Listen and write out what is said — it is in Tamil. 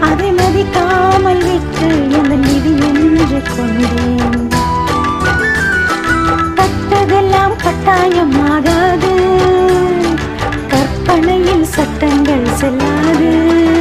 அதை மதிக்காமல் விட்டு எந்த நிதி நின்று கொண்டேன். கட்டதெல்லாம் கட்டாயமாகாது. கற்பனையில் சட்டங்கள் செல்லாது.